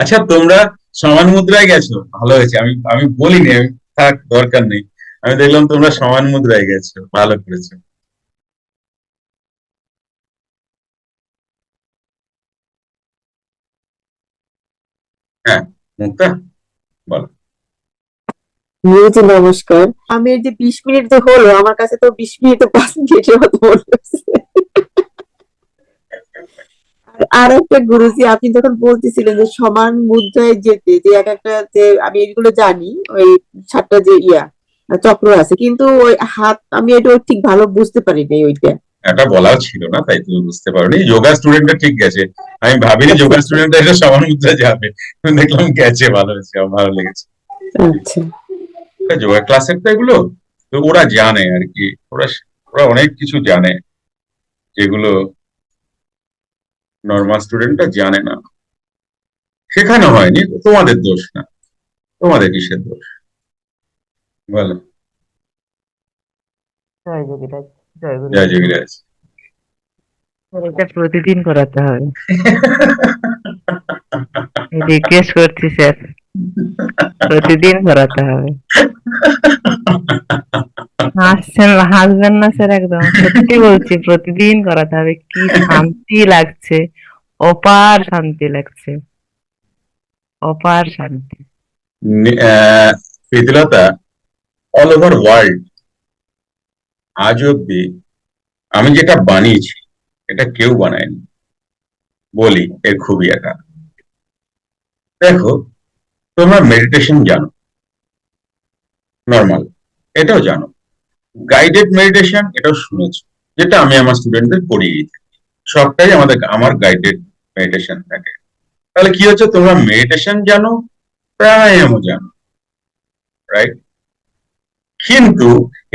আচ্ছা তোমরা সমান মুদ্রায় গেছো? ভালো হয়েছে আমি আমি বলিনি আমি থাক দরকার নেই। আমি দেখলাম তোমরা সমান মুদ্রায় গেছো ভালো করেছ। হ্যাঁ মুক্তা বলো। নমস্কার। আমি এই যে বিশ মিনিট যে হলো আমার কাছে তো বিশ মিনিট পাঁচ মিনিটের মতো আর একটা গুরুজি আপনি যখন বলতেছিলেন যে সমান মুদ্রায় যেতে যে এক একটা যে আমি এগুলো জানি ওই সাতটা যে ইয়া চক্র আছে কিন্তু ওই হাত আমি এটা ঠিক ভালো বুঝতে পারিনি ওইটা। এটা বলাও ছিল না তাই তুমি বুঝতে পারোনি। যোগা স্টুডেন্টটা ঠিক গেছে। আমি ভাবিনি যোগা স্টুডেন্টটা এটা সমান মুদ্রা যাবে। দেখলাম গেছে ভালো হয়েছে আমার ভালো লেগেছে। আচ্ছা। যোগা ক্লাসের তো এগুলো তো ওরা জানে আর কি। ওরা ওরা অনেক কিছু জানে যেগুলো নর্মাল স্টুডেন্টরা জানে না। শেখানো হয়নি তোমাদের দোষ না। তোমাদের কিসের দোষ? বলো। জয় যোগীরাজ জয় জয় যোগীরাজ এটা প্রতিদিন করাতে হবে রিকোয়েস্ট করছি স্যার। প্রতিদিন করাতে হবে। হাসছেন হাসবেন না স্যার একদম। সত্যি বলছি, প্রতিদিন করাতে হবে। কি শান্তি লাগছে, অপার শান্তি লাগছে। অপার শান্তি। প্রীতিলতা অল ওভার ওয়ার্ল্ড আজ অব্দি আমি যেটা বানিয়েছি, এটা কেউ বানায়নি। বলি, এর খুবই একা। দেখো তোমরা মেডিটেশন জানো। নর্মাল এটাও জানো। গাইডেড মেডিটেশন এটাও শুনেছো, যেটা আমি আমার স্টুডেন্টদের পড়িয়ে থাকি। সবটাই আমাদের, আমার গাইডেড মেডিটেশন থাকে। তাহলে কি হচ্ছে? তোমরা মেডিটেশন জানো, প্রাণায়ামও জানো রাইট কিন্তু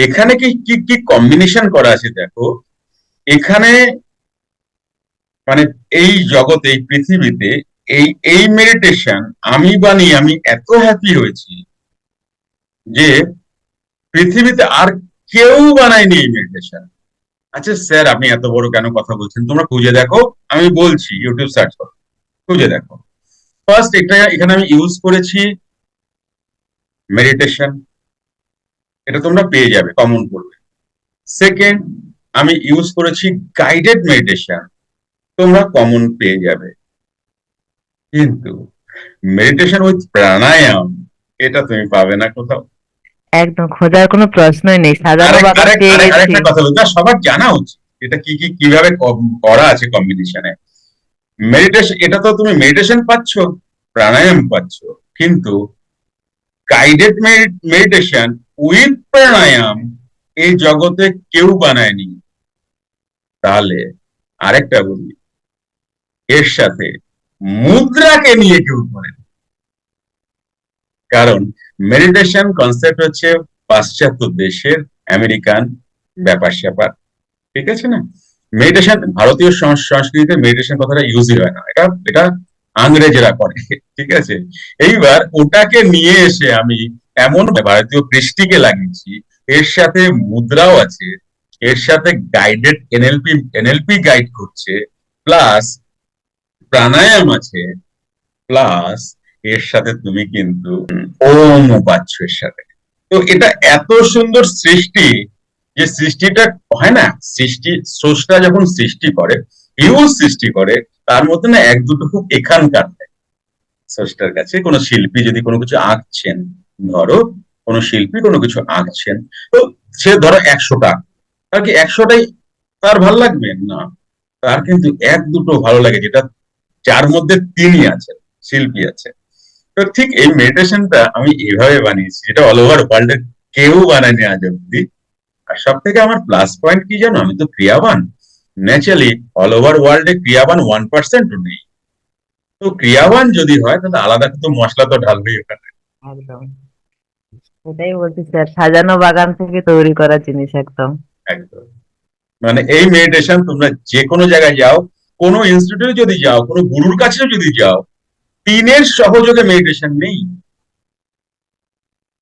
এখানে কি কি কি কম্বিনেশন করা আছে দেখো? এখানে মানে এই জগতে এই পৃথিবীতে এই এই মেডিটেশন আমি বানিয়ে আমি এত হ্যাপি হয়েছি যে পৃথিবীতে আর কেউ বানায়নি এই মেডিটেশন আচ্ছা স্যার, আপনি এত বড় কেন কথা বলছেন? তোমরা খুঁজে দেখো, আমি বলছি ইউটিউব সার্চ করো, খুঁজে দেখো। ফার্স্ট এটা, এখানে আমি ইউজ করেছি মেডিটেশন এটা তোমরা পেয়ে যাবে কমন করবে। সেকেন্ড আমি ইউজ করেছি গাইডেড মেডিটেশন তোমরা কমন পেয়ে যাবে। কিন্তু মেডিটেশন উইথ প্রাণায়াম এটা তুমি পাবে না কোথাও। একদম খোঁজার কোনো প্রশ্নই নেই আরেকটা কথা বলতে সবার জানা উচিত এটা কি কি কীভাবে করা আছে কম্বিনেশনে মেডিটেশন এটা তো তুমি মেডিটেশন পাচ্ছ প্রাণায়াম পাচ্ছ কিন্তু গাইডেড মেডিটেশন উইথ প্রাণায়াম এই জগতে কেউ বানায়নি। তাহলে আরেকটা বলি এর সাথে মুদ্রাকে নিয়ে কেউ করেনি কারণ মেডিটেশন কনসেপ্ট হচ্ছে পাশ্চাত্য দেশের আমেরিকান ব্যাপার স্যাপার। ঠিক আছে না? মেডিটেশন ভারতীয় সংস- সংস্কৃতিতে মেডিটেশন কথাটা ইউজই হয় না। এটা এটা আংরেজরা করে। ঠিক আছে? এইবার ওটাকে নিয়ে এসে আমি এমন ভারতীয় কৃষ্টিকে লাগিয়েছি, এর সাথে মুদ্রাও আছে, এর সাথে গাইডেড এনএলপি এনএলপি গাইড করছে প্লাস প্রাণায়াম আছে প্লাস এর সাথে তুমি কিন্তু ওম পাচ্ছ এর সাথে। তো এটা এত সুন্দর সৃষ্টি যে সৃষ্টিটা হয় না, সৃষ্টি, স্রষ্টা যখন সৃষ্টি করে হিউজ সৃষ্টি করে, তার মধ্যে না এক দুটো খুব এখানকার স্রষ্টার কাছে কোনো শিল্পী যদি কোনো কিছু আঁকছেন, ধরো, কোনো শিল্পী কোনো কিছু আঁকছেন, তো সে ধরো একশোটা তার কি একশোটাই তার ভালো লাগবে? না। তার কিন্তু এক দুটো ভালো লাগে, যেটা যার মধ্যে তিনি আছেন শিল্পী আছে তো ঠিক এই মেডিটেশনটা আমি এইভাবে বানিয়েছি যেটা অল ওভার ওয়ার্ল্ডের কেউ বানায়নি আজ অব্দি আর সব থেকে আমার প্লাস পয়েন্ট কি জানো? আমি তো ক্রিয়াবান। ন্যাচারালি অল ওভার ওয়ার্ল্ডে ক্রিয়াবান ওয়ান পার্সেন্টও নেই। তো ক্রিয়াবান যদি হয় তাহলে আলাদা কিন্তু মশলা তো ঢালবেই ওখানে। একদম। এটাই বলছি স্যার সাজানো বাগান থেকে তৈরি করা জিনিস একদম। একদম। মানে এই মেডিটেশন তোমরা যে কোনো জায়গায় যাও কোনো ইনস্টিটিউটে যদি যাও, কোনো গুরুর কাছে যদি যাও, তিনের সহযোগে মেডিটেশন নেই।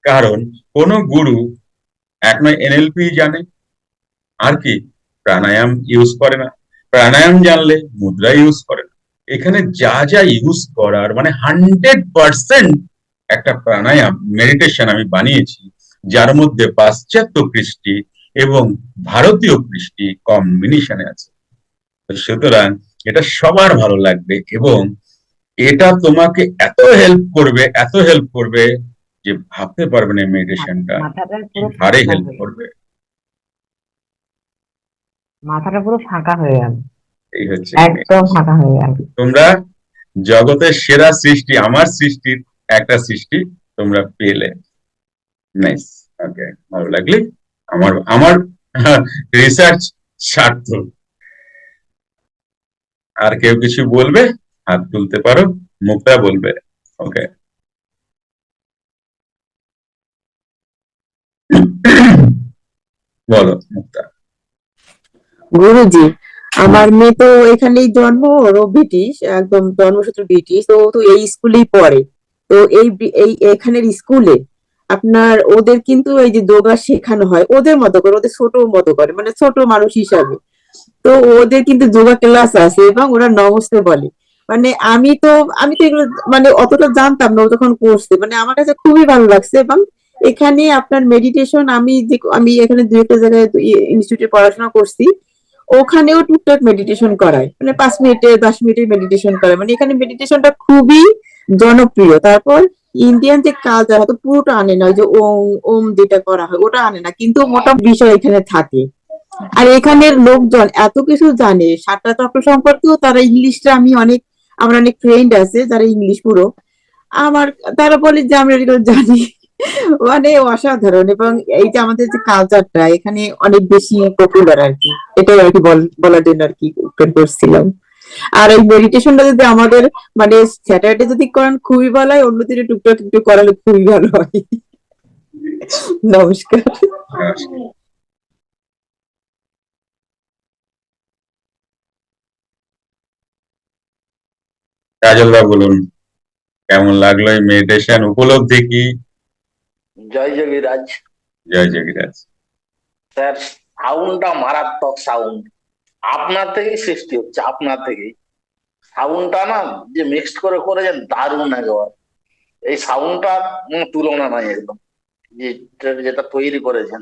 কারণ কোন গুরু এক নয় এনএলপি জানে। আর কি? প্রাণায়াম ইউজ করে না। প্রাণায়াম জানলে মুদ্রা ইউজ করে না। এখানে যা যা ইউজ করার মানে হান্ড্রেড পার্সেন্ট একটা প্রাণায়াম মেডিটেশন আমি বানিয়েছি, যার মধ্যে পাশ্চাত্য কৃষ্টি এবং ভারতীয় কৃষ্টি কম্বিনেশনে আছে। সুতরাং এটা সবার ভালো লাগবে এবং এটা তোমাকে এত হেল্প করবে এত হেল্প করবে যে ভাবতে পারবে না মেডিটেশনটা হারে হেল্প করবে। মাথাটা পুরো ফাঁকা হয়ে গেল এই হচ্ছে একদম ফাঁকা হয়ে গেল তোমরা জগতের সেরা সৃষ্টি আমার সৃষ্টির একটা সৃষ্টি তোমরা পেলে। নাইস ওকে ভালো লাগলে? আমার আমার রিসার্চ সার্থক। আর কেউ কিছু বলবে? হাত তুলতে পারো মুক্তা বলবে। ওকে বলো মুক্তা গুরুজি, আমার মেয়ে তো এখানেই জন্ম ব্রিটিশ, একদম জন্মসূত্র ব্রিটিশ, তো তো এই স্কুলেই পড়ে। তো এই এই এখানের স্কুলে আপনার ওদের কিন্তু এই যে যোগা শেখানো হয়, ওদের মতো করে, ওদের ছোট মতো করে মানে ছোট মানুষ হিসাবে। তো ওদের কিন্তু যোগা ক্লাস আছে এবং ওরা নমস্তে বলে। মানে আমি তো আমি তো এগুলো মানে অতটা জানতাম না ও তখন করছে মানে আমার কাছে খুবই ভালো লাগছে এবং এখানে আপনার মেডিটেশন আমি যে, আমি এখানে দুই একটা জায়গায় ইনস্টিটিউটে পড়াশোনা করছি। ওখানেও টুকটাক মেডিটেশন করায়। মানে পাঁচ মিনিটে, দশ মিনিটে মেডিটেশন করায়। মানে এখানে মেডিটেশনটা খুবই জনপ্রিয়। তারপর ইন্ডিয়ান যে কালচার হয়তো পুরোটা আনে না যে ওম ওম যেটা করা হয়, ওটা আনে না। কিন্তু মোটা বিষয় এখানে থাকে। আর এখানের লোকজন এত কিছু জানে। সাতটা চক্র সম্পর্কেও তারা ইংলিশটা আমি অনেক, আমার অনেক ফ্রেন্ড আছে যারা ইংলিশ পুরো। আমার, তারা বলে যে এগুলো জানি। মানে অসাধারণ এবং এই যে আমাদের যে কালচারটা এখানে অনেক বেশি পপুলার আর কি এটাই আর কি বল- বলার জন্য আর কি করছিলাম। আর এই মেডিটেশনটা যদি আমাদের মানে স্যাটারডে যদি করেন, খুবই ভালো হয় অন্য দিনে টুকটাক একটু করালে খুবই ভালো হয়। নমস্কার। কাজলদা বলুন কেমন লাগল এই মেডিটেশন উপলব্ধি কি? জয় যোগীরাজ। জয় যোগীরাজ। স্যার সাউন্ডটা মারাত্মক সাউন্ড আপনার থেকেই সৃষ্টি হচ্ছে আপনার থেকেই। সাউন্ডটা না যে মিক্সড করে করেছেন দারুণ একেবারে। এই সাউন্ডটার তুলনা নাই একদম যেটা তৈরি করেছেন।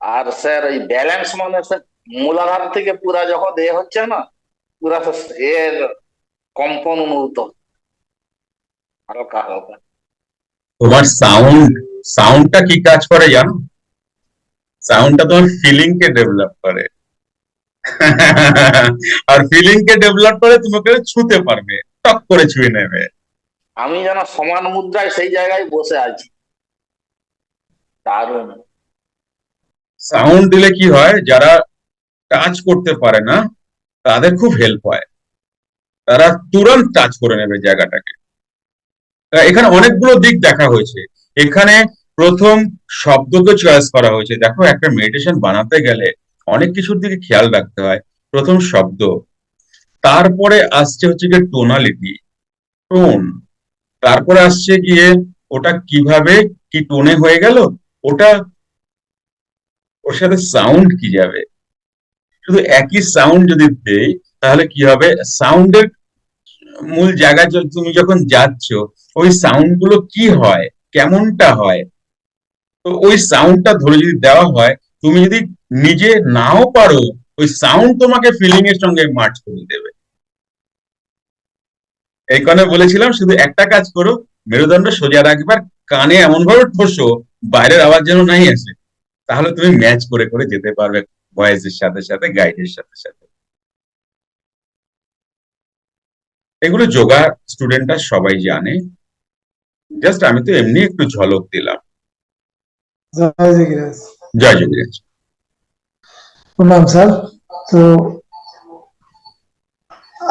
আর স্যার এই ব্যালেন্স মানে স্যার মূলাধার থেকে পুরা যখন এ হচ্ছে না পুরা এর কম্পন অনুভূত। হালকা হালকা তোমার সাউন্ড সাউন্ডটা কি কাজ করে জানো? সাউন্ডটা তোমার ফিলিং কে ডেভেলপ করে। আর ফিলিং কে ডেভেলপ করে তোমাকে ছুতে পারবে টক করে ছুঁয়ে নেবে। আমি যেন সমান মুদ্রায় সেই জায়গায় বসে আছি। দারুণ। সাউন্ড দিলে কি হয় যারা টাচ করতে পারে না তাদের খুব হেল্প হয়। তারা তুরন্ত টাচ করে নেবে জায়গাটাকে। এখানে অনেকগুলো দিক দেখা হয়েছে। এখানে প্রথম শব্দকে চয়েস করা হয়েছে। দেখো, একটা মেডিটেশন বানাতে গেলে অনেক কিছুর দিকে খেয়াল রাখতে হয়। প্রথম শব্দ। তারপরে আসছে হচ্ছে গিয়ে টোনালিটি টোন তারপরে আসছে গিয়ে ওটা কীভাবে, কি টোনে হয়ে গেল? ওটা, ওর সাথে সাউন্ড কি যাবে? শুধু একই সাউন্ড যদি দেই, তাহলে কি হবে? সাউন্ডের মূল জায়গায় য- তুমি যখন যাচ্ছ, ওই সাউন্ডগুলো কি হয়? কেমনটা হয়? তো ওই সাউন্ডটা ধরে যদি দেওয়া হয়, তুমি যদি নিজে নাও পারো, ওই সাউন্ড তোমাকে ফিলিং এর সঙ্গে মার্চ করে দেবে। এই কারণে বলেছিলাম, শুধু একটা কাজ করো, মেরুদণ্ড সোজা রাখবার, কানে এমন ভাবে ঠোসো, বাইরের আওয়াজ যেন নাই আসে। তাহলে তুমি ম্যাচ করে করে যেতে পারবে ভয়েসের সাথে সাথে গাইডের সাথে সাথে। এগুলো যোগা স্টুডেন্টরা সবাই জানে। জাস্ট আমি তো এমনি একটু ঝলক দিলাম। জয় যোগীরাজ প্রণাম স্যার। তো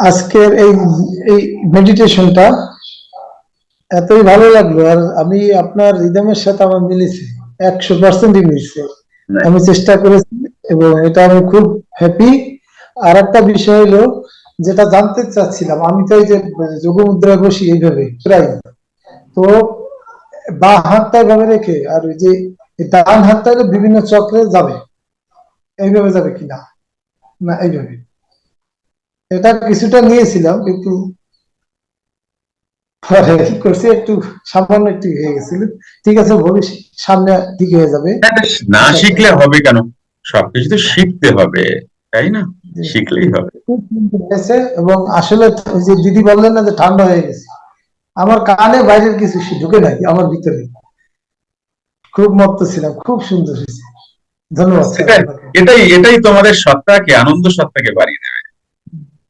আজকের এই এই মেডিটেশনটা এতই ভালো লাগল আর আমি আপনার রিদমের সাথে আমার মিলেছে একশো পার্সেন্টই মিলছে। আমি চেষ্টা করেছি এবং এটা আমি খুব হ্যাপি আর একটা বিষয় হলো যেটা জানতে চাচ্ছিলাম আমি তো এই যে যোগ মুদ্রায় বসি এইভাবে প্রায় তো বা হাতটা এভাবে রেখে আর ওই যে ডান হাতটা বিভিন্ন চক্রে যাবে এইভাবে যাবে কিনা না এইভাবে এটা কিছুটা নিয়েছিলাম কিন্তু করছি একটু সামান্য একটু হয়ে গেছিল ঠিক আছে ভবিষ্যৎ সামনে দিকে হয়ে যাবে না শিখলে হবে কেন সবকিছু তো শিখতে হবে তাই না? শিখলেই হবে। এবং আসলে যে দিদি বললেন না যে ঠান্ডা হয়ে গেছে। আমার কানে বাইরের কিছু ঢুকে নাই আমার ভিতরে। খুব মত্ত ছিলাম খুব সুন্দর হয়েছে। ধন্যবাদ। এটাই এটাই তোমাদের সত্তাকে আনন্দ সত্তাকে বাড়িয়ে দেবে।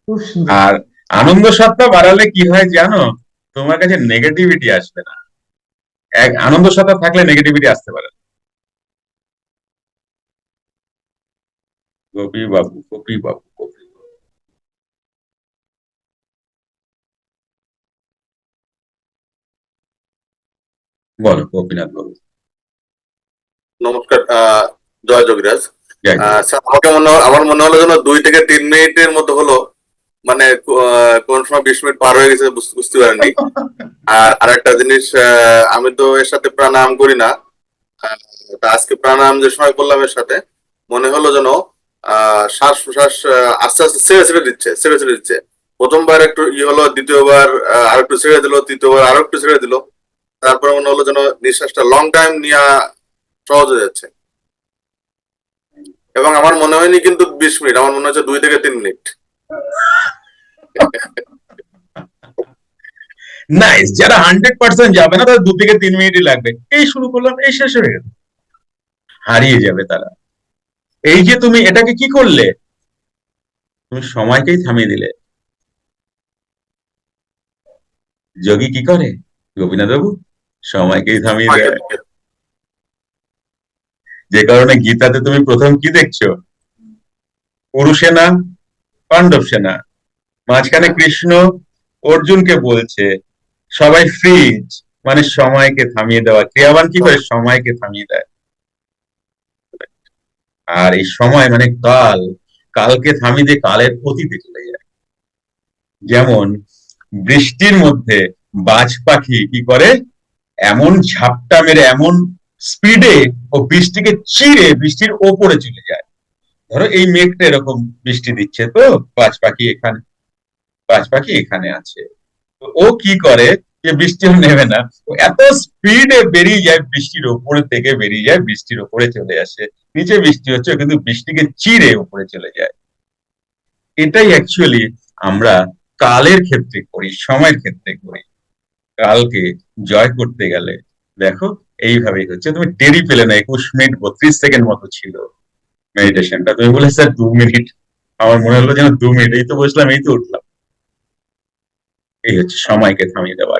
খুব আর আনন্দ সত্তা বাড়ালে কি হয় জানো? তোমার কাছে নেগেটিভিটি আসবে না। এক আনন্দ সত্তা থাকলে নেগেটিভিটি আসতে পারে না। গোপী বাবু গোপী বাবু গোপী বলো গোপীনাথ বাবু। নমস্কার জয় যোগীরাজ। আমাকে মনে আমার মনে হলো যেন দুই থেকে তিন মিনিটের মতো হলো মানে কোন সময় বিশ মিনিট পার হয়ে গেছে বুঝতে পারিনি আর আরেকটা জিনিস আহ, আমি তো এর সাথে প্রাণায়াম করি না। আজকে প্রাণায়াম যে সময় করলাম এর সাথে মনে হলো যেন শ্বাস প্রশ্বাস আস্তে আস্তে ছেড়ে ছেড়ে দিচ্ছে ছেড়ে ছেড়ে দিচ্ছে। প্রথমবার একটু ই হলো দ্বিতীয়বার আহ, আরেকটু ছেড়ে দিল তৃতীয়বার আরও একটু ছেড়ে দিল। তারপরে মনে হলো যেন নিঃশ্বাসটা লং টাইম নেওয়া সহজ হয়ে যাচ্ছে। এবং আমার মনে হয়নি কিন্তু বিশ মিনিট আমার মনে হচ্ছে দুই থেকে তিন মিনিট। নাইস যারা হান্ড্রেড পার্সেন্ট যাবে না তাদের দু থেকে তিন মিনিটই লাগবে। এই শুরু করলাম এই শেষ হয়ে গেল। হারিয়ে যাবে তারা। এই যে তুমি এটাকে কি করলে? তুমি সময়কেই থামিয়ে দিলে। যোগী কি করে? গোপীনাথ বাবু সময়কেই থামিয়ে দেয়। যে কারণে গীতাতে তুমি প্রথম কি দেখছ? পুরুষেনা পাণ্ডব সেনা। মাঝখানে কৃষ্ণ অর্জুনকে বলছে সবাই ফ্রিজ মানে সময়কে থামিয়ে দেওয়া। ক্রিয়াবান কি করে? সময়কে থামিয়ে দেয়। আর এই সময় মানে কাল, কালকে থামিয়ে দিয়ে কালের অতীতে চলে যায়। যেমন, বৃষ্টির মধ্যে বাজ পাখি কি করে? এমন ঝাপটা মেরে, এমন স্পিডে ও বৃষ্টিকে চিরে বৃষ্টির ওপরে চলে যায়। ধরো এই মেঘটা এরকম বৃষ্টি দিচ্ছে তো, বাজ পাখি এখানে, বাজ পাখি এখানে আছে। তো ও কি করে? যে বৃষ্টিও নেবে না। এত স্পিডে বেরিয়ে যায় বৃষ্টির ওপরে থেকে, বেরিয়ে যায় বৃষ্টির ওপরে চলে আসে। নিচে বৃষ্টি হচ্ছে, কিন্তু বৃষ্টিকে চিরে উপরে চলে যায়। এটাই অ্যাকচুয়ালি আমরা কালের ক্ষেত্রে করি, সময়ের ক্ষেত্রে করি। কালকে জয় করতে গেলে, দেখো, এইভাবেই হচ্ছে। তুমি দেরি পেলে না, একুশ মিনিট বত্রিশ সেকেন্ড মতো ছিল মেডিটেশনটা তুমি বলে স্যার, দু মিনিট। আমার মনে হলো যেন দু মিনিট, এই তো বসলাম, এই তো উঠলাম। এই হচ্ছে সময়কে থামিয়ে দেওয়া।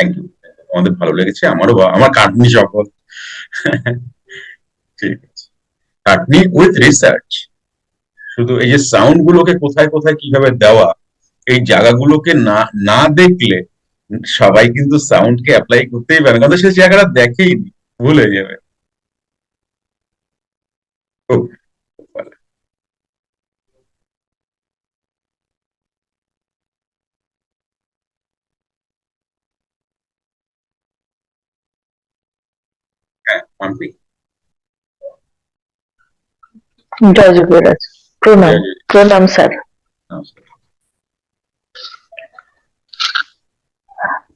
থ্যাংক ইউ আমাদের ভালো লেগেছে, আমারও আমার কাটনি শপথ ঠিক আছে। কাটনি উইথ রিসার্চ শুধু এই যে সাউন্ড গুলোকে কোথায় কোথায় কীভাবে দেওয়া, এই জায়গাগুলোকে না না দেখলে সবাই কিন্তু সাউন্ডকে অ্যাপ্লাই করতেই পারে কারণ সে জায়গাটা দেখেই ভুলে যাবে। হ্যাঁ জয় যোগীরাজ প্রণাম প্রণাম স্যার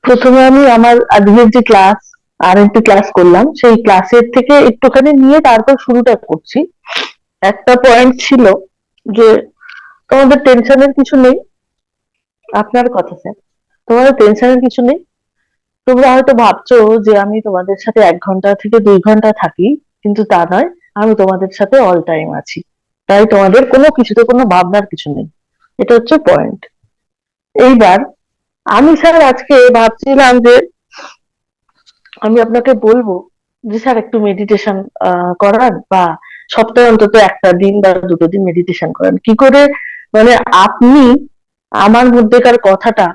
প্রথমে আমি আমার আজকের যে ক্লাস আর একটি ক্লাস করলাম সেই ক্লাসের থেকে একটুখানি নিয়ে তারপর শুরুটা করছি। একটা পয়েন্ট ছিল যে তোমাদের টেনশনের কিছু নেই। আপনার কথা স্যার তোমাদের টেনশনের কিছু নেই? তোমরা হয়তো ভাবছ যে আমি তোমাদের সাথে এক ঘণ্টা থেকে দুই ঘণ্টা থাকি, কিন্তু তা নয়, আমি তোমাদের সাথে অল টাইম আছি। তাই তোমাদের কোনো কিছুতে কোনো ভাবনার কিছু নেই। এটা হচ্ছে পয়েন্ট এইবার আমি স্যার আজকে ভাবছিলাম যে আমি আপনাকে বলব যে স্যার একটু মেডিটেশন করান বা সপ্তাহে অন্তত একটা দিন বা দুটো দিন মেডিটেশন করান। কি করে? মানে আপনি আমার মধ্যেকার কথাটা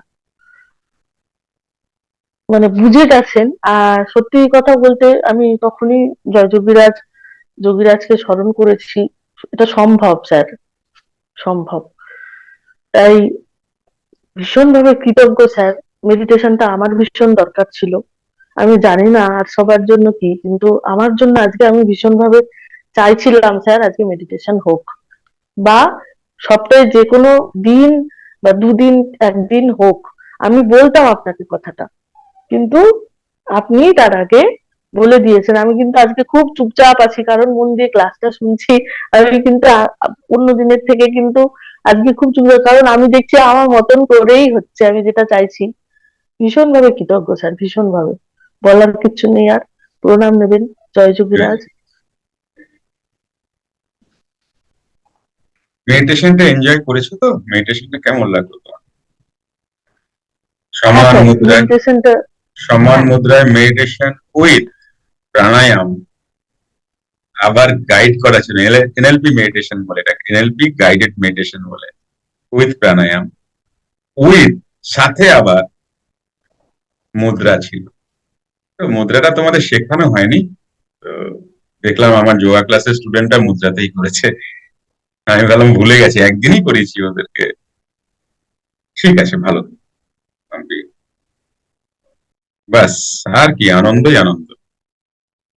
মানে বুঝে গেছেন। আর সত্যি কথা বলতে আমি তখনই জয় যোগীরাজ যোগীরাজকে স্মরণ করেছি। এটা সম্ভব, স্যার। সম্ভব। তাই ভীষণভাবে কৃতজ্ঞ, স্যার। মেডিটেশনটা আমার ভীষণ দরকার ছিল। আমি জানি না আর সবার জন্য কি, কিন্তু আমার জন্য আজকে আমি ভীষণভাবে চাইছিলাম, স্যার, আজকে মেডিটেশন হোক। বা সপ্তাহে যে কোনো দিন বা দুদিন, একদিন হোক, আমি বলতাম আপনাকে কথাটা। কিন্তু আপনি তার আগে বলে দিয়েছেন। আমি কিন্তু আজকে খুব চুপচাপ আছি কারণ মন দিয়ে ক্লাসটা শুনছি। আমি কিন্তু অন্য দিনের থেকে কিন্তু আজকে খুব চুপচাপ কারণ আমি দেখছি আমার মতন করেই হচ্ছে। আমি যেটা চাইছি ভীষণ ভাবে কৃতজ্ঞ স্যার ভীষণ ভাবে বলার কিছু নেই আর। প্রণাম নেবেন। জয় যোগীরাজ। মেডিটেশনটা এনজয় করেছ তো? মেডিটেশনটা কেমন লাগল তোমার? সমান মেডিটেশনটা সমান মুদ্রায় মেডিটেশন উইথ প্রাণায়াম আবার গাইড করা ছিল এনএলপি মেডিটেশন বলে এটা এনএলপি গাইডেড মেডিটেশন বলে উইথ প্রাণায়াম উইথ সাথে আবার মুদ্রা ছিল। তো মুদ্রাটা তোমাদের শেখানো হয়নি। তো দেখলাম আমার যোগা ক্লাসের স্টুডেন্টরা মুদ্রাতেই করেছে। আমি ভাবলাম ভুলে গেছি একদিনই করিয়েছি ওদেরকে। ঠিক আছে ভালো। ব্যাস আর কি আনন্দই আনন্দ।